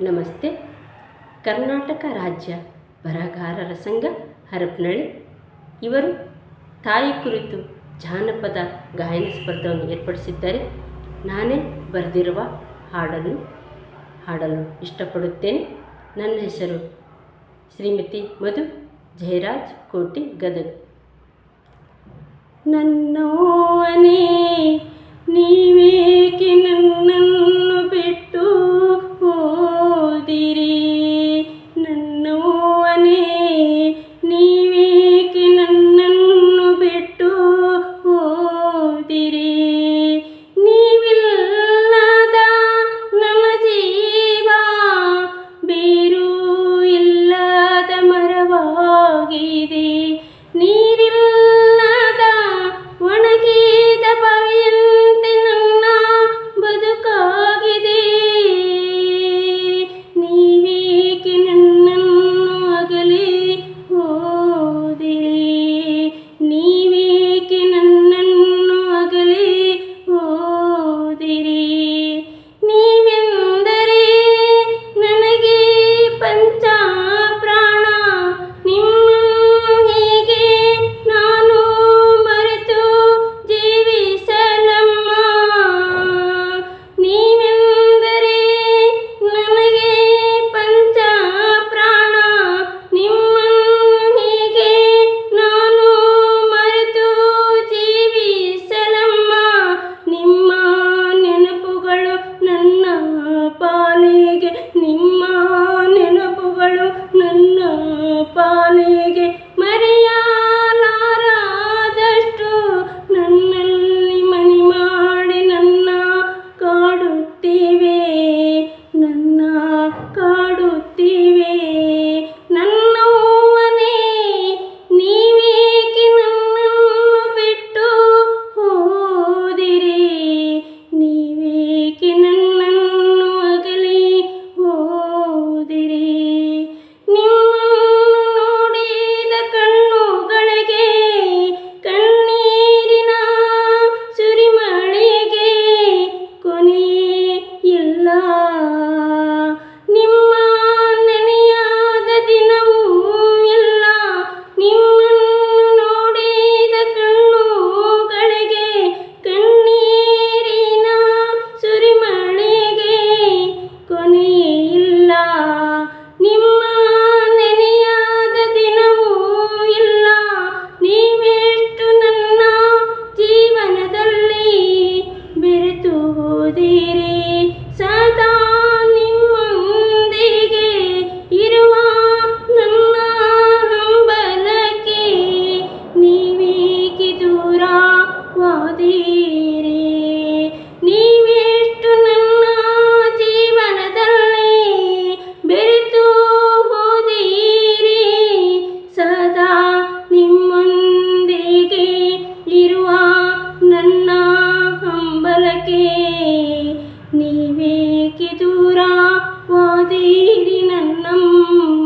ನಮಸ್ತೆ. ಕರ್ನಾಟಕ ರಾಜ್ಯ ಬರಹಗಾರರ ಸಂಘ ಹರಪ್ನಳ್ಳಿ ಇವರು ತಾಯಿ ಕುರಿತು ಜಾನಪದ ಗಾಯನ ಸ್ಪರ್ಧೆಯನ್ನು ಏರ್ಪಡಿಸಿದ್ದಾರೆ. ನಾನೇ ಬರೆದಿರುವ ಹಾಡನ್ನು ಹಾಡಲು ಇಷ್ಟಪಡುತ್ತೇನೆ. ನನ್ನ ಹೆಸರು ಶ್ರೀಮತಿ ಮಧು ಜಯರಾಜ್ ಕೋಟಿ ಗದಗ. ನನ್ನೋನೇ ನೋಡುತ್ತೀವಿ ನನ್ನವನೇ ನೀವೇಕೆ ನನ್ನನ್ನು ಬಿಟ್ಟು ಹೋದಿರಿ ನೀವೇಕೆ ನನ್ನ ನಿಮ್ಮ ನೆನೆಯಾದ ದಿನವೂ ಇಲ್ಲ. ನೀವೆಷ್ಟು ನನ್ನ ಜೀವನದಲ್ಲಿ ಬೆರೆತು ಹೋದಿರಿ. ಸದಾ ನಿಮ್ಮೊಂದಿಗೆ ಇರುವ ನನ್ನ ಹಂಬಲಕ್ಕೆ ನೀವೇಕೆ ದೂರ ವಾದಿ ಓದಿರಿ ನನ್ನಮ್ಮ